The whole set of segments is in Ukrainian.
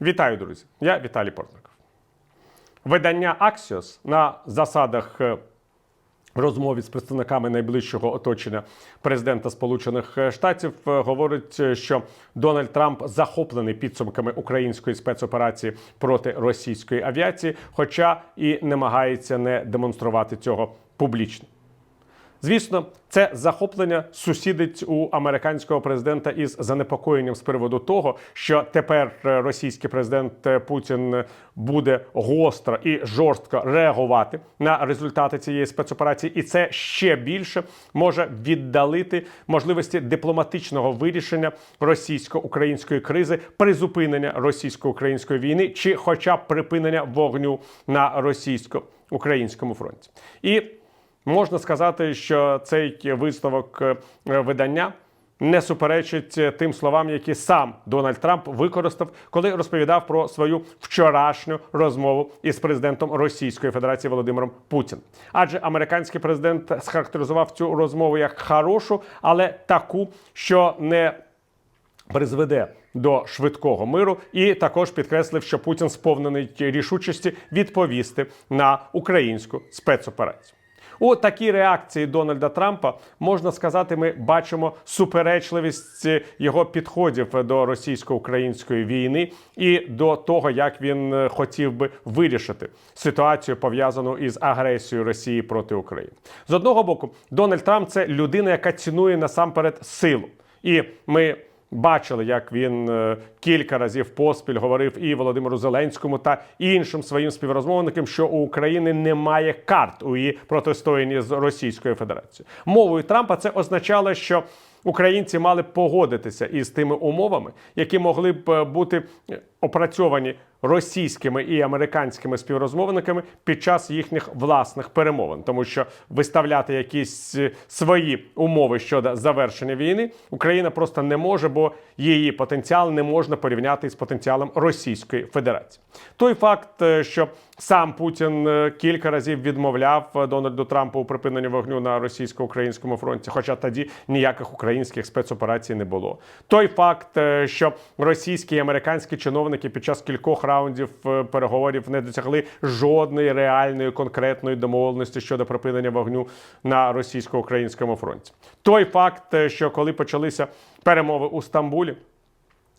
Вітаю, друзі! Я Віталій Портников. Видання Axios на засадах е, розмови з представниками найближчого оточення президента Сполучених Штатів е, говорить, е, що Дональд Трамп захоплений підсумками української спецоперації проти російської авіації, хоча і намагається не демонструвати цього публічно. Звісно, це захоплення сусідить у американського президента із занепокоєнням з приводу того, що тепер е, російський президент е, Путін буде гостро і жорстко реагувати на результати цієї спецоперації, і це ще більше може віддалити можливості дипломатичного вирішення російсько-української кризи, призупинення російсько-української війни, чи, хоча б припинення вогню на російсько-українському фронті. І Можна сказати, що цей висновок е, видання не суперечить тим словам, які сам Дональд Трамп використав, коли розповідав про свою вчорашню розмову із президентом Російської Федерації Володимиром Путіним. Адже американський президент схарактеризував цю розмову як хорошу, але таку, що не призведе до швидкого миру, і також підкреслив, що Путін сповнений рішучості відповісти на українську спецоперацію. У такій реакції Дональда Трампа можна сказати, ми бачимо суперечливість його підходів до російсько-української війни і до того, як він е, хотів би вирішити ситуацію пов'язану із агресією Росії проти України. З одного боку, Дональд Трамп це людина, яка цінує насамперед силу, і ми. Бачили, як він е, кілька разів поспіль говорив і Володимиру Зеленському та іншим своїм співрозмовникам, що у України немає карт у її протистоянні з Російською Федерацією. Мовою Трампа це означало, що українці мали погодитися із тими умовами, які могли б е, бути опрацьовані російськими і американськими співрозмовниками під час їхніх власних перемовин, тому що виставляти якісь е, свої умови щодо завершення війни Україна просто не може, бо її потенціал не можна порівняти з потенціалом Російської Федерації. Той факт, е, що сам Путін е, кілька разів відмовляв Дональду Трампу у припиненні вогню на російсько-українському фронті, хоча тоді ніяких українських спецоперацій не було. Той факт, що російські і американські чиновники під час кількох раундів е, переговорів не досягли жодної реальної конкретної домовленості щодо припинення вогню на російсько-українському фронті. Той факт, е, що коли почалися перемови у Стамбулі.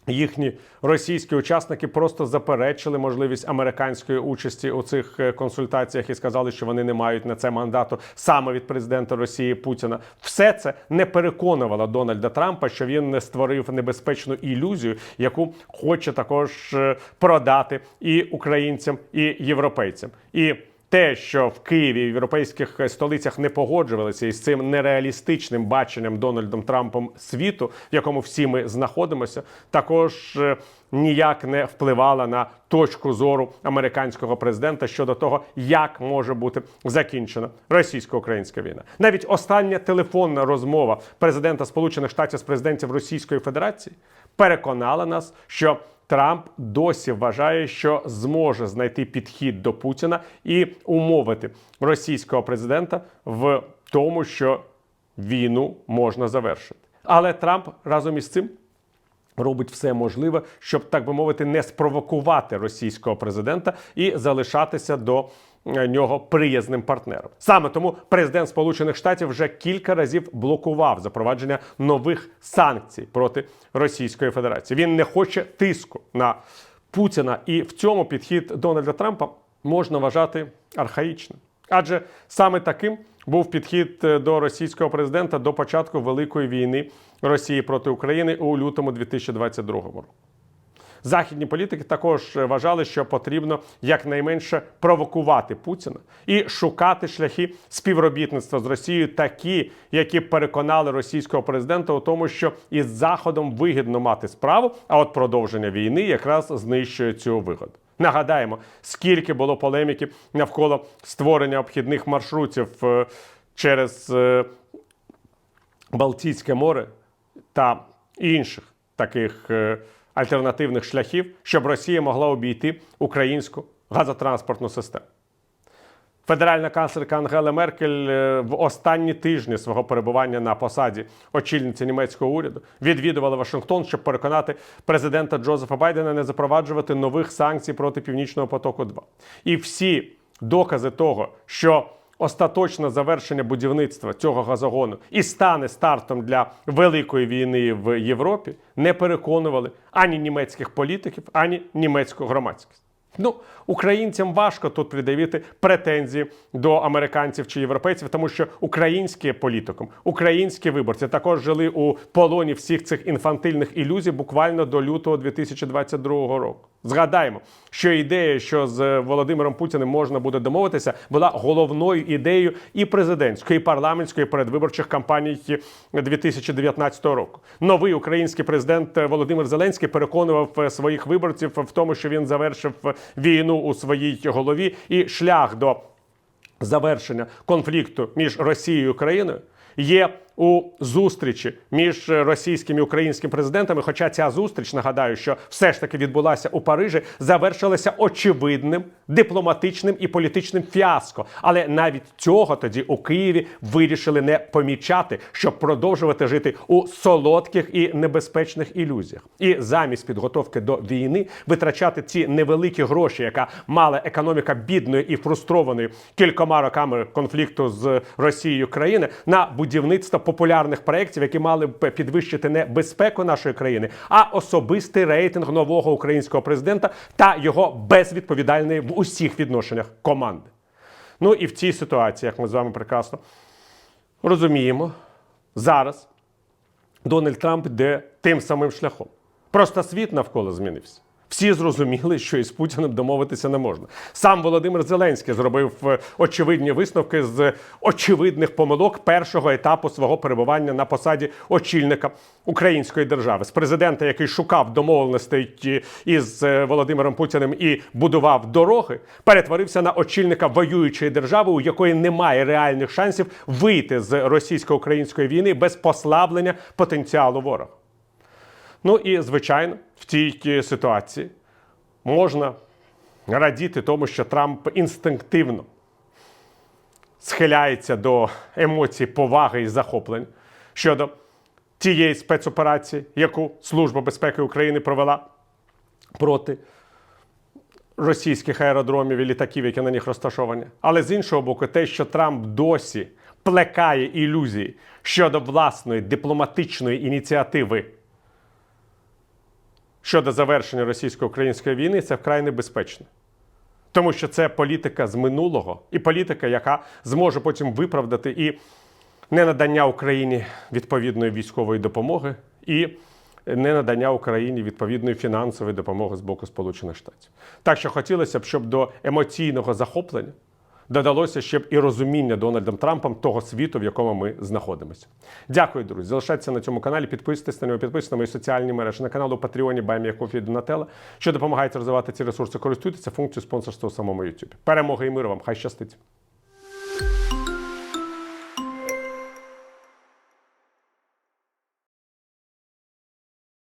Їхні російські учасники просто заперечили можливість американської участі у цих е, консультаціях і сказали, що вони не мають на це мандату саме від президента Росії Путіна. Все це не переконувало Дональда Трампа, що він не створив небезпечну ілюзію, яку хоче також е, продати і українцям, і європейцям. І те, що в Києві в європейських столицях не погоджувалися із цим нереалістичним баченням Дональдом Трампом світу, в якому всі ми знаходимося, також е, ніяк не впливала на точку зору американського президента щодо того, як може бути закінчена російсько-українська війна. Навіть остання телефонна розмова президента Сполучених Штатів з президентів Російської Федерації переконала нас, що Трамп досі вважає, що зможе знайти підхід до Путіна і умовити російського президента в тому, що війну можна завершити. Але Трамп разом із цим. Робить все можливе, щоб так би мовити, не спровокувати російського президента і залишатися до нього приязним партнером. Саме тому президент Сполучених Штатів вже кілька разів блокував запровадження нових санкцій проти Російської Федерації. Він не хоче тиску на Путіна, і в цьому підхід Дональда Трампа можна вважати архаїчним. Адже саме таким був підхід е, до російського президента до початку великої війни Росії проти України у лютому 2022 року. Західні політики також вважали, що потрібно якнайменше провокувати Путіна і шукати шляхи співробітництва з Росією, такі, які переконали російського президента у тому, що із Заходом вигідно мати справу, а от продовження війни якраз знищує цю вигоду. Нагадаємо, скільки було полеміки навколо створення обхідних маршрутів е, через е, Балтійське море та інших таких е, альтернативних шляхів, щоб Росія могла обійти українську газотранспортну систему. Федеральна канцлерка Ангела Меркель е, в останні тижні свого перебування на посаді очільниці німецького уряду відвідувала Вашингтон, щоб переконати президента Джозефа Байдена не запроваджувати нових санкцій проти Північного потоку. 2 і всі докази того, що остаточне завершення будівництва цього газогону і стане стартом для великої війни в Європі, не переконували ані німецьких політиків, ані німецьку громадськість. Ну, українцям важко тут придавити претензії до американців чи європейців, тому що українські політикум, українські виборці також жили у полоні всіх цих інфантильних ілюзій буквально до лютого 2022 року. Згадаємо, що ідея, що з Володимиром Путіним можна буде домовитися, була головною ідеєю і президентської, і парламентської передвиборчих кампаній 2019 року. Новий український президент Володимир Зеленський переконував своїх виборців в тому, що він завершив війну у своїй голові, і шлях до завершення конфлікту між Росією і Україною є у зустрічі між російським і українським президентами. Хоча ця зустріч, нагадаю, що все ж таки відбулася у Парижі, завершилася очевидним дипломатичним і політичним фіаско. Але навіть цього тоді у Києві вирішили не помічати, щоб продовжувати жити у солодких і небезпечних ілюзіях. І замість підготовки до війни витрачати ці невеликі гроші, яка мала економіка бідної і фрустрованої кількома роками конфлікту з Росією країни на будівництво популярних проєктів, які мали б підвищити не безпеку нашої країни, а особистий рейтинг нового українського президента та його безвідповідальної в усіх відношеннях команди. Ну і в цій ситуації, як ми з вами прекрасно розуміємо, зараз Дональд Трамп йде тим самим шляхом. Просто світ навколо змінився. Всі зрозуміли, що із Путіним домовитися не можна. Сам Володимир Зеленський зробив е, очевидні висновки з очевидних помилок першого етапу свого перебування на посаді очільника української держави з президента, який шукав домовленостей із е, Володимиром Путіним і будував дороги, перетворився на очільника воюючої держави, у якої немає реальних шансів вийти з російсько-української війни без послаблення потенціалу ворога. Ну і звичайно, в цій ситуації можна радіти тому, що Трамп інстинктивно схиляється до емоцій поваги і захоплень щодо тієї спецоперації, яку Служба безпеки України провела проти російських аеродромів і літаків, які на них розташовані. Але з іншого боку, те, що Трамп досі плекає ілюзії щодо власної дипломатичної ініціативи щодо завершення російсько-української війни, це вкрай небезпечно. Тому що це політика з минулого і політика, яка зможе потім виправдати і ненадання Україні відповідної військової допомоги, і ненадання Україні відповідної фінансової допомоги з боку Сполучених Штатів. Так що хотілося б, щоб до емоційного захоплення додалося ще б і розуміння Дональдом Трампом того світу, в якому ми знаходимося. Дякую, друзі. Залишайтеся на цьому каналі, підписуйтесь на нього, підписуйтесь на мої соціальні мережі, на канал у Патреоні Баймія Кофі Донателла, що допомагає розвивати ці ресурси. Користуйтеся функцією спонсорства у самому YouTube. Перемоги і миру вам! Хай щастить!